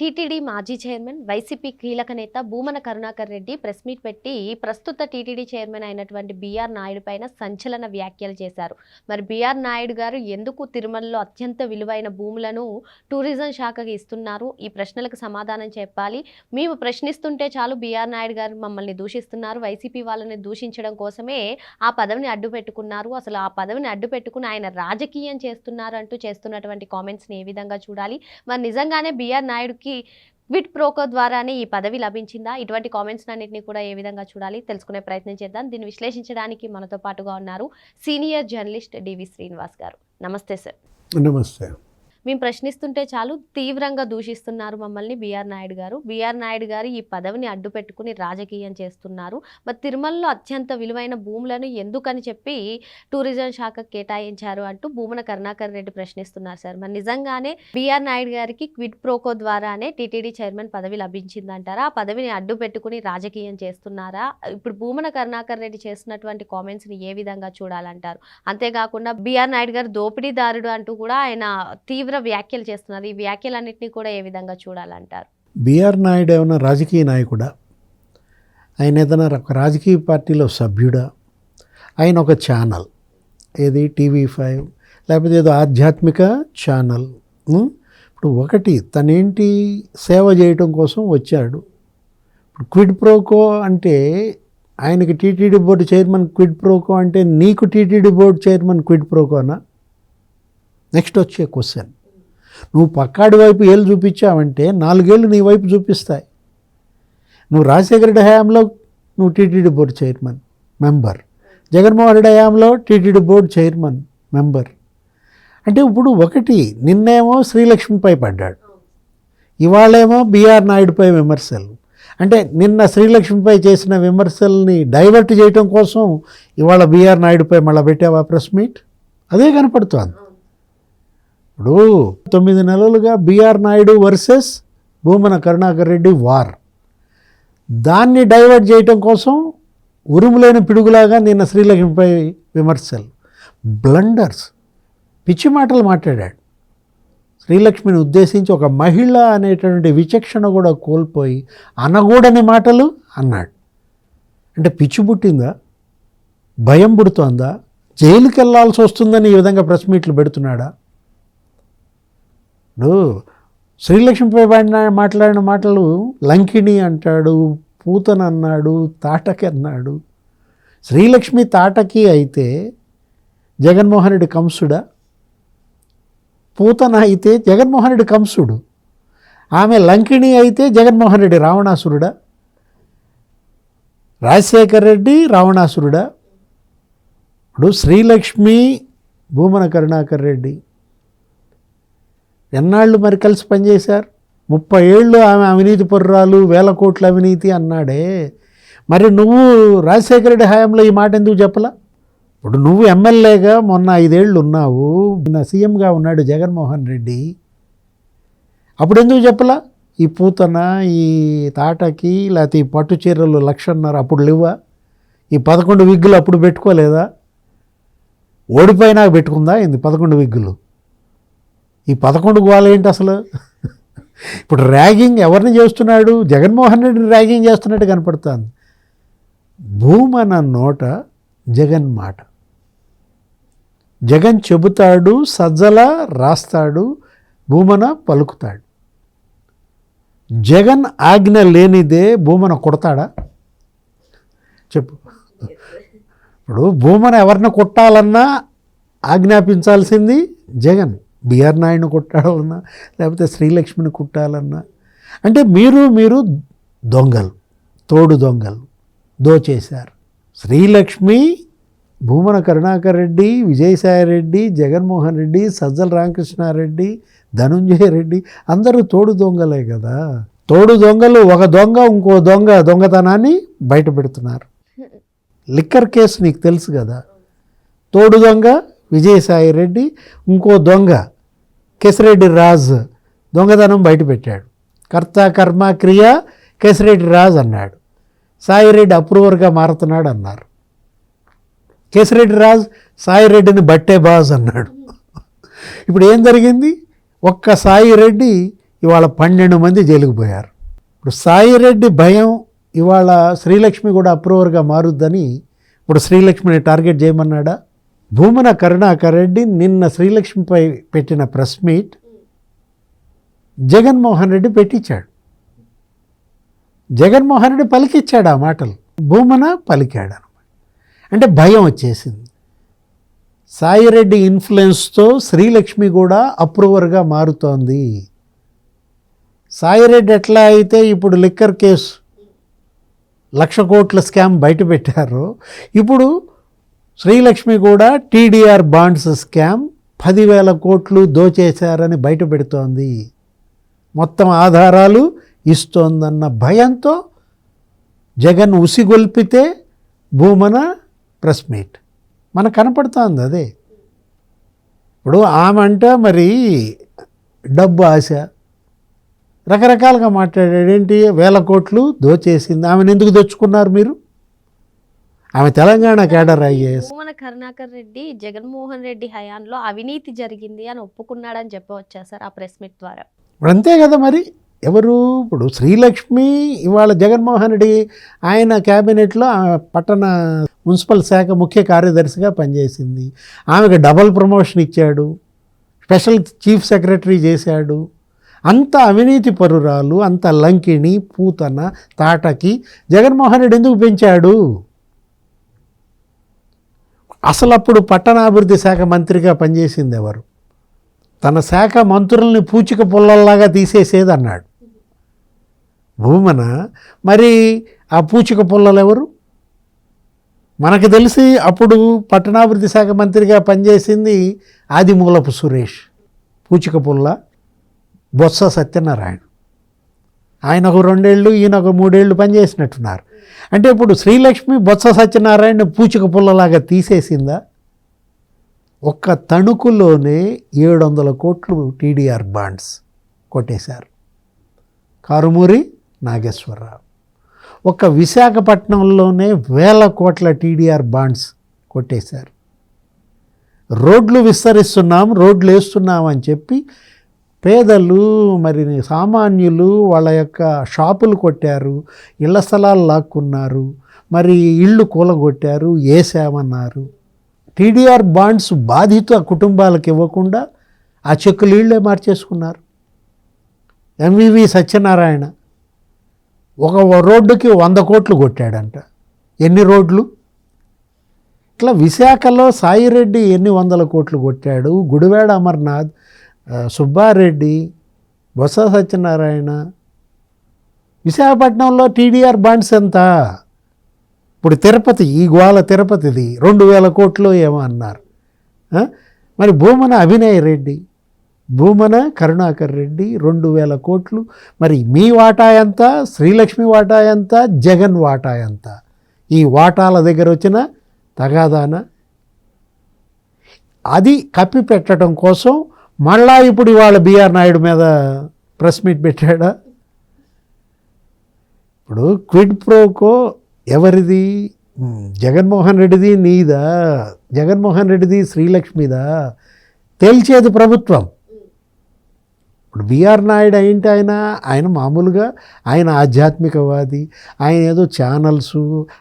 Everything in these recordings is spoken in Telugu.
TTD మాజీ చైర్మన్ వైసీపీ కీలక నేత భూమన కరుణాకర్ రెడ్డి ప్రెస్ మీట్ పెట్టి ప్రస్తుత టీటీడీ చైర్మన్ అయినటువంటి బీఆర్ నాయుడు పైన సంచలన వ్యాఖ్యలు చేశారు. మరి బీఆర్ నాయుడు గారు ఎందుకు తిరుమలలో అత్యంత విలువైన భూములను టూరిజం శాఖకి ఇస్తున్నారు? ఈ ప్రశ్నలకు సమాధానం చెప్పాలి. మేము ప్రశ్నిస్తుంటే చాలు బీఆర్ నాయుడు గారు మమ్మల్ని దూషిస్తున్నారు. వైసీపీ వాళ్ళని దూషించడం కోసమే ఆ పదవిని అడ్డు పెట్టుకున్నారు అసలు ఆ పదవిని అడ్డు పెట్టుకుని ఆయన రాజకీయం చేస్తున్నారు అంటూ చేస్తున్నటువంటి కామెంట్స్ని ఏ విధంగా చూడాలి? మరి నిజంగానే బీఆర్ నాయుడుకి క్విట్ ప్రోకో ద్వారానే ఈ పదవి లభించిందా? ఇటువంటి కామెంట్స్ అన్నింటినీ కూడా ఏ విధంగా చూడాలి? తెలుసుకునే ప్రయత్నం చేద్దాం. దీన్ని విశ్లేషించడానికి మనతో పాటుగా ఉన్నారు సీనియర్ జర్నలిస్ట్ డివి శ్రీనివాస్ గారు. నమస్తే సార్ నమస్తే. మేము ప్రశ్నిస్తుంటే చాలు తీవ్రంగా దూషిస్తున్నారు మమ్మల్ని బీఆర్ నాయుడు గారు. బీఆర్ నాయుడు గారు ఈ పదవిని అడ్డు పెట్టుకుని రాజకీయం చేస్తున్నారు. మరి తిరుమలలో అత్యంత విలువైన భూములను ఎందుకని చెప్పి టూరిజం శాఖ కేటాయించారు అంటూ భూమన కరుణాకర్ రెడ్డి ప్రశ్నిస్తున్నారు సార్. మరి నిజంగానే బీఆర్ నాయుడు గారికి క్విడ్ ప్రోకో ద్వారానే టీటీడీ చైర్మన్ పదవి లభించిందంటారా? ఆ పదవిని అడ్డు పెట్టుకుని రాజకీయం చేస్తున్నారా? ఇప్పుడు భూమన కరుణాకర్ రెడ్డి చేస్తున్నటువంటి కామెంట్స్ని ఏ విధంగా చూడాలంటారు? అంతేకాకుండా బీఆర్ నాయుడు గారు దోపిడీదారుడు అంటూ కూడా ఆయన తీవ్ర వ్యాఖ్యలు చేస్తున్నారు ఈ వ్యాఖ్యలన్నింటినీ కూడా ఏ విధంగా చూడాలంటారు? బిఆర్ నాయుడు ఏమైనా రాజకీయ నాయకుడా? ఆయన ఏదైనా ఒక రాజకీయ పార్టీలో సభ్యుడా? ఆయన ఒక ఛానల్. ఏది? TV five. లేకపోతే ఏదో ఆధ్యాత్మిక ఛానల్. ఇప్పుడు ఒకటి తనేంటి సేవ చేయటం కోసం వచ్చాడు. ఇప్పుడు క్విడ్ ప్రోకో అంటే ఆయనకి TTD board chairman quid pro quo అంటే నీకు టీటీడీ బోర్డు చైర్మన్ క్విడ్ ప్రోకోనా? నెక్స్ట్ వచ్చే క్వశ్చన్. నువ్వు పక్కాడి వైపు ఏళ్ళు చూపించావంటే నాలుగేళ్ళు నీ వైపు చూపిస్తాయి. నువ్వు రాజశేఖర రెడ్డి హయాంలో నువ్వు TTD board chairman member. Jaganmohan Reddy హయాంలో టీటీడీ బోర్డు చైర్మన్ మెంబర్. అంటే ఇప్పుడు ఒకటి నిన్నేమో శ్రీలక్ష్మిపై పడ్డాడు. ఇవాళేమో బీఆర్ నాయుడుపై విమర్శలు. అంటే నిన్న శ్రీలక్ష్మిపై చేసిన విమర్శల్ని డైవర్ట్ చేయటం కోసం ఇవాళ బీఆర్ నాయుడుపై మళ్ళీ పెట్టావా ప్రెస్ మీట్? అదే కనపడుతోంది. ఇప్పుడు తొమ్మిది నెలలుగా BR Naidu versus Bhumana Karunakar Reddy war. దాన్ని డైవర్ట్ చేయటం కోసం ఉరుములేని పిడుగులాగా నిన్న శ్రీలక్ష్మిపై విమర్శలు. బ్లండర్స్. పిచ్చి మాటలు మాట్లాడాడు. శ్రీలక్ష్మిని ఉద్దేశించి ఒక మహిళ అనేటువంటి విచక్షణ కూడా కోల్పోయి అనగూడని మాటలు అన్నాడు. అంటే పిచ్చి పుట్టిందా? భయం పుడుతోందా? జైలుకి వెళ్ళాల్సి వస్తుందని ఈ విధంగా ప్రెస్ మీట్లు పెడుతున్నాడా? ఇప్పుడు శ్రీలక్ష్మీపై మాట్లాడిన మాటలు లంకిణి అంటాడు పూతన అన్నాడు తాటకి అన్నాడు. శ్రీలక్ష్మి తాటకి అయితే జగన్మోహన్ రెడ్డి కంసుడా? పూతన అయితే జగన్మోహన్ రెడ్డి కంసుడు. ఆమె లంకిణి అయితే జగన్మోహన్ రెడ్డి రావణాసురుడా? రాజశేఖర్ రెడ్డి రావణాసురుడా? ఇప్పుడు శ్రీలక్ష్మి భూమన కరుణాకర్ రెడ్డి ఎన్నాళ్ళు మరి కలిసి పనిచేశారు? ముప్పై ఏళ్ళు ఆమె అవినీతి పొర్రాలు వేల కోట్ల అవినీతి అన్నాడే. మరి నువ్వు రాజశేఖర రెడ్డి హయాంలో ఈ మాట ఎందుకు చెప్పలా? ఇప్పుడు నువ్వు ఎమ్మెల్యేగా మొన్న ఐదేళ్ళు ఉన్నావు. నా సీఎంగా ఉన్నాడు జగన్మోహన్ రెడ్డి. అప్పుడు ఎందుకు చెప్పలా? ఈ పూతన ఈ తాటకి లేకపోతే ఈ పట్టు చీరలు లక్షన్నర అప్పుడు లేవా? ఈ పదకొండు విగ్గులు అప్పుడు పెట్టుకోలేదా? ఓడిపోయినా పెట్టుకుందా? ఇది పదకొండు విగ్గులు? ఈ పదకొండు గోల ఏంటి అసలు? ఇప్పుడు ర్యాగింగ్ ఎవరిని చేస్తున్నాడు? జగన్మోహన్ రెడ్డిని ర్యాగింగ్ చేస్తున్నట్టు కనపడుతుంది. భూమన నోట జగన్ మాట. జగన్ చెబుతాడు సజ్జల రాస్తాడు భూమన పలుకుతాడు. జగన్ ఆజ్ఞ లేనిదే భూమన కొడతాడా? చెప్పు. ఇప్పుడు భూమన ఎవరిని కొట్టాలన్నా ఆజ్ఞాపించాల్సింది జగన్. బిఆర్ నాయుడు కొట్టాలన్నా లేకపోతే శ్రీలక్ష్మిని కుట్టాలన్నా. అంటే మీరు మీరు దొంగలు తోడు దొంగలు దోచేశారు. శ్రీలక్ష్మి భూమన కరుణాకర్ రెడ్డి విజయసాయి రెడ్డి జగన్మోహన్ రెడ్డి సజ్జల రామకృష్ణారెడ్డి ధనుంజయ రెడ్డి అందరూ తోడు దొంగలే కదా. తోడు దొంగలు ఒక దొంగ ఇంకో దొంగ దొంగతనాన్ని బయట పెడుతున్నారు. లిక్కర్ కేసు నీకు తెలుసు కదా. తోడు దొంగ విజయసాయి రెడ్డి ఇంకో దొంగ కేసిరెడ్డి రాజ్ దొంగతనం బయటపెట్టాడు కర్త కర్మ క్రియ కేసిరెడ్డి రాజ్ అన్నాడు. సాయిరెడ్డి అప్రూవర్గా మారుతున్నాడు అన్నారు. కేసిరెడ్డి రాజ్ సాయిరెడ్డిని బట్టే బాజ్ అన్నాడు. ఇప్పుడు ఏం జరిగింది? ఒక్క సాయిరెడ్డి ఇవాళ పన్నెండు మంది జైలుకు పోయారు. ఇప్పుడు సాయిరెడ్డి భయం ఇవాళ శ్రీలక్ష్మి కూడా అప్రూవర్గా మారుద్దని ఇప్పుడు శ్రీలక్ష్మిని టార్గెట్ చేయమన్నాడా? భూమన కరుణాకర్ రెడ్డి నిన్న శ్రీలక్ష్మిపై పెట్టిన ప్రెస్ మీట్ జగన్మోహన్ రెడ్డి పెట్టించాడు. జగన్మోహన్ రెడ్డి పలికిచ్చాడు ఆ మాటలు. భూమన పలికాడు అనమాట అంటే భయం వచ్చేసింది. సాయిరెడ్డి ఇన్ఫ్లుయెన్స్తో శ్రీలక్ష్మి కూడా అప్రూవర్గా మారుతోంది. సాయిరెడ్డి ఎట్లా అయితే ఇప్పుడు లిక్కర్ కేసు లక్ష కోట్ల స్కామ్ బయట పెట్టారో ఇప్పుడు శ్రీలక్ష్మి కూడా టీడీఆర్ బాండ్స్ స్కామ్ పదివేల కోట్లు దోచేశారని బయటపెడుతోంది మొత్తం ఆధారాలు ఇస్తోందన్న భయంతో జగన్ ఉసిగొల్పితే భూమన ప్రెస్ మీట్. మనకు కనపడుతోంది అదే. ఇప్పుడు ఆమె అంటే మరి డబ్బు ఆశ. రకరకాలుగా మాట్లాడాడు. ఏంటి? వేల కోట్లు దోచేసింది. ఆమెను ఎందుకు దోచుకున్నారు మీరు? ఆమె తెలంగాణ కేడర్ ఐఏఎస్. భూమన కరుణాకర్ రెడ్డి జగన్మోహన్ రెడ్డి హయాంలో అవినీతి జరిగింది అని ఒప్పుకున్నాడని చెప్పవచ్చా సార్ ఆ ప్రెస్ మీట్ ద్వారా. ఇప్పుడు అంతే కదా మరి? ఎవరు? ఇప్పుడు శ్రీలక్ష్మి ఇవాళ జగన్మోహన్ రెడ్డి ఆయన క్యాబినెట్లో పట్టణ మున్సిపల్ శాఖ ముఖ్య కార్యదర్శిగా పనిచేసింది. ఆమెకు డబల్ ప్రమోషన్ ఇచ్చాడు. స్పెషల్ చీఫ్ సెక్రటరీ చేశాడు. అంత అవినీతి పరురాలు అంత లంకిణి పూతన తాటకి జగన్మోహన్ రెడ్డి ఎందుకు పెంచాడు? అసలు అప్పుడు పట్టణాభివృద్ధి శాఖ మంత్రిగా పనిచేసింది ఎవరు? తన శాఖ మంత్రుల్ని పూచిక పుల్లల్లాగా తీసేసేది అన్నాడు భూమన? మరి ఆ పూచిక పుల్లలు ఎవరు? మనకు తెలిసి అప్పుడు పట్టణాభివృద్ధి శాఖ మంత్రిగా పనిచేసింది ఆదిమూలపు సురేష్. పూచిక పుల్ల బొత్స సత్యనారాయణ. ఆయన ఒక రెండేళ్ళు ఈయన ఒక మూడేళ్ళు పనిచేసినట్టున్నారు అంటే ఇప్పుడు శ్రీలక్ష్మి బొత్స సత్యనారాయణ పూచిక పుల్లలాగా తీసేసిందా? ఒక్క తణుకులోనే ఏడు వందల కోట్లు టీడీఆర్ బాండ్స్ కొట్టేశారు. కారుమూరి నాగేశ్వరరావు. ఒక్క విశాఖపట్నంలోనే వేల కోట్ల టీడీఆర్ బాండ్స్ కొట్టేశారు. రోడ్లు విస్తరిస్తున్నాం రోడ్లు వేస్తున్నాం అని చెప్పి పేదలు మరి సామాన్యులు వాళ్ళ యొక్క షాపులు కొట్టారు ఇళ్ళ స్థలాలు లాక్కున్నారు మరి ఇళ్ళు కూలగొట్టారు వేసామన్నారు టీడీఆర్ బాండ్స్ బాధిత కుటుంబాలకు ఇవ్వకుండా ఆ చెక్కులు ఇళ్ళే మార్చేసుకున్నారు. ఎంవివి సత్యనారాయణ ఒక రోడ్డుకి వంద కోట్లు కొట్టాడంట. ఎన్ని రోడ్లు? ఇట్లా విశాఖలో సాయిరెడ్డి ఎన్ని వందల కోట్లు కొట్టాడు? గుడివాడ అమర్నాథ్ సుబ్బారెడ్డి బొత్స సత్యనారాయణ విశాఖపట్నంలో టీడీఆర్ బాండ్స్ ఎంత? ఇప్పుడు తిరుపతి ఈ గోల తిరుపతిది రెండు వేల కోట్లు ఏమో అన్నారు. మరి భూమన అభినయ్ రెడ్డి భూమన కరుణాకర్ రెడ్డి రెండు వేల కోట్లు. మరి మీ వాటా ఎంత? శ్రీలక్ష్మి వాటా ఎంత? జగన్ వాటా ఎంత? ఈ వాటాల దగ్గర వచ్చిన తగాదాన? అది కప్పి పెట్టడం కోసం మళ్ళా ఇప్పుడు ఇవాళ బీఆర్ నాయుడు మీద ప్రెస్ మీట్ పెట్టాడా? ఇప్పుడు క్విడ్ ప్రోకో ఎవరిది? జగన్మోహన్ రెడ్డిది నీదా? జగన్మోహన్ రెడ్డిది శ్రీలక్ష్మిదా? తేల్చేది ప్రభుత్వం. ఇప్పుడు బీఆర్ నాయుడు ఏంటి ఆయన ఆయన మామూలుగా ఆయన ఆధ్యాత్మికవాది ఆయన ఏదో ఛానల్స్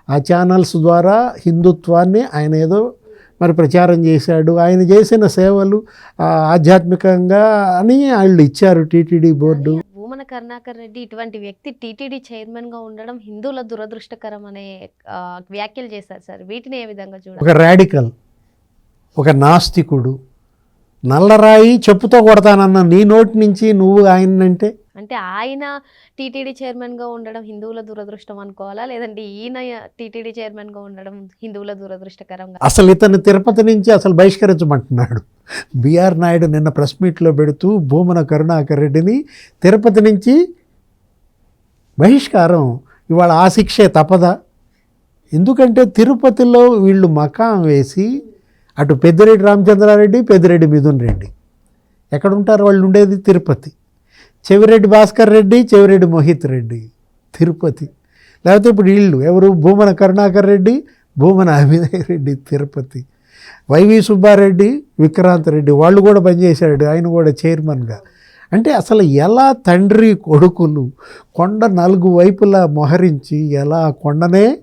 ఆ ఛానల్స్ ద్వారా హిందుత్వాన్ని ఆయన ఏదో మరి ప్రచారం చేశాడు. ఆయన చేసిన సేవలు ఆధ్యాత్మికంగా అని వాళ్ళు ఇచ్చారు టీటీడీ బోర్డు. భూమన కరుణాకర్ రెడ్డి ఇటువంటి వ్యక్తి టీటీడీ చైర్మన్గా ఉండడం హిందువుల దురదృష్టకరం అనే వ్యాఖ్యలు చేశారు సార్. వీటిని ఏ విధంగా చూడాలి? ఒక రాడికల్ ఒక నాస్తికుడు నల్లరాయి చెప్పుతో కొడతానన్న నీ నోటి నుంచి నువ్వు ఆయనంటే అంటే ఆయన టీటీడీ చైర్మన్గా ఉండడం హిందువుల దురదృష్టం అనుకోవాలా? లేదంటే ఈయన టీటీడీ చైర్మన్గా ఉండడం హిందువుల దురదృష్టకరంగా? అసలు ఇతను తిరుపతి నుంచి అసలు బహిష్కరించమంటున్నాడు. బీఆర్ నాయుడు నిన్న ప్రెస్ మీట్లో పెడుతూ భూమన కరుణాకర్ రెడ్డిని తిరుపతి నుంచి బహిష్కారం. ఇవాళ ఆ శిక్షే తప్పదా? ఎందుకంటే తిరుపతిలో వీళ్ళు మకాం వేసి అటు పెద్దిరెడ్డి రామచంద్రారెడ్డి పెద్దిరెడ్డి మిథున్ రెడ్డి. ఎక్కడుంటారు? వాళ్ళు ఉండేది తిరుపతి. చెవిరెడ్డి భాస్కర్ రెడ్డి చెవిరెడ్డి మోహిత్ రెడ్డి తిరుపతి. లేకపోతే ఇప్పుడు వీళ్ళు ఎవరు? భూమన కరుణాకర్ రెడ్డి భూమన అభినయ్ రెడ్డి తిరుపతి. వైవి సుబ్బారెడ్డి విక్రాంత్ రెడ్డి వాళ్ళు కూడా పనిచేశాడు ఆయన కూడా చైర్మన్గా. అంటే అసలు ఎలా తండ్రి కొడుకులు కొండ నలుగు వైపులా మొహరించి ఎలా కొండనే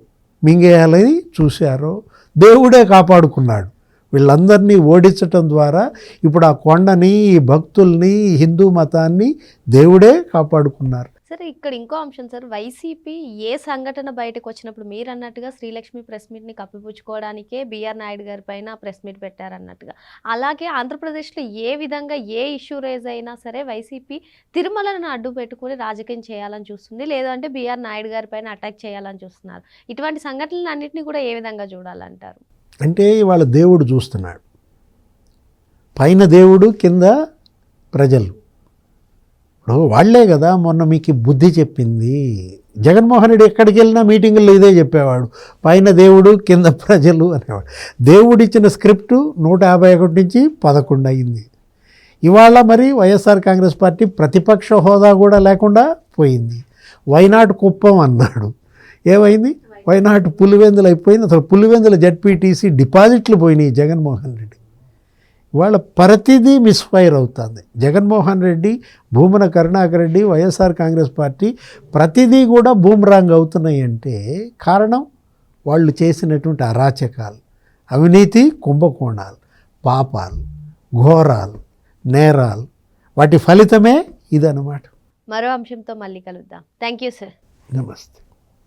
మింగేయాలని చూశారో దేవుడే కాపాడుకున్నాడు. వీళ్ళందరినీ ఓడించటం ద్వారా ఇప్పుడు ఆ కొండని ఈ భక్తుల్ని హిందూ మతాన్ని దేవుడే కాపాడుకున్నారు. సరే ఇక్కడ ఇంకో అంశం సార్. వైసీపీ ఏ సంఘటన బయటకు వచ్చినప్పుడు మీరు అన్నట్టుగా శ్రీలక్ష్మి ప్రెస్ మీట్ని కప్పిపుచ్చుకోవడానికే బీఆర్ నాయుడు గారి పైన ప్రెస్ మీట్ పెట్టారన్నట్టుగా. అలాగే ఆంధ్రప్రదేశ్లో ఏ విధంగా ఏ ఇష్యూ రేజ్ అయినా సరే వైసీపీ తిరుమలను అడ్డు పెట్టుకుని రాజకీయం చేయాలని చూస్తుంది. లేదంటే బీఆర్ నాయుడు గారి పైన అటాక్ చేయాలని చూస్తున్నారు. ఇటువంటి సంఘటనలు అన్నింటినీ కూడా ఏ విధంగా చూడాలంటారు? అంటే ఇవాళ దేవుడు చూస్తున్నాడు. పైన దేవుడు కింద ప్రజలు. ఇప్పుడు వాళ్ళే కదా మొన్న మీకు బుద్ధి చెప్పింది. జగన్మోహన్ రెడ్డి ఎక్కడికి వెళ్ళినా మీటింగుల్లో ఇదే చెప్పేవాడు. పైన దేవుడు కింద ప్రజలు అనేవాడు. దేవుడు ఇచ్చిన స్క్రిప్టు నూట యాభై ఒకటి నుంచి పదకొండు అయింది. ఇవాళ మరి వైఎస్ఆర్ కాంగ్రెస్ పార్టీ ప్రతిపక్ష హోదా కూడా లేకుండా పోయింది. వైనాడు కుప్పం అన్నాడు. ఏమైంది? వైనాట్ పులివెందులు అయిపోయింది. అసలు పులివెందుల జడ్పీటీసీ డిపాజిట్లు పోయినాయి జగన్మోహన్ రెడ్డి. ఇవాళ ప్రతిదీ మిస్ఫైర్ అవుతుంది. Jaganmohan Reddy Bhumana Karunakar Reddy YSR Congress party ప్రతిదీ కూడా బూమరాంగ్ అవుతున్నాయి అంటే కారణం వాళ్ళు చేసినటువంటి అరాచకాలు. అవినీతి కుంభకోణాలు పాపాలు ఘోరాలు నేరాలు. వాటి ఫలితమే ఇదన్నమాట. మరో అంశంతో మళ్ళీ కలుద్దాం. థ్యాంక్ యూ సార్ నమస్తే.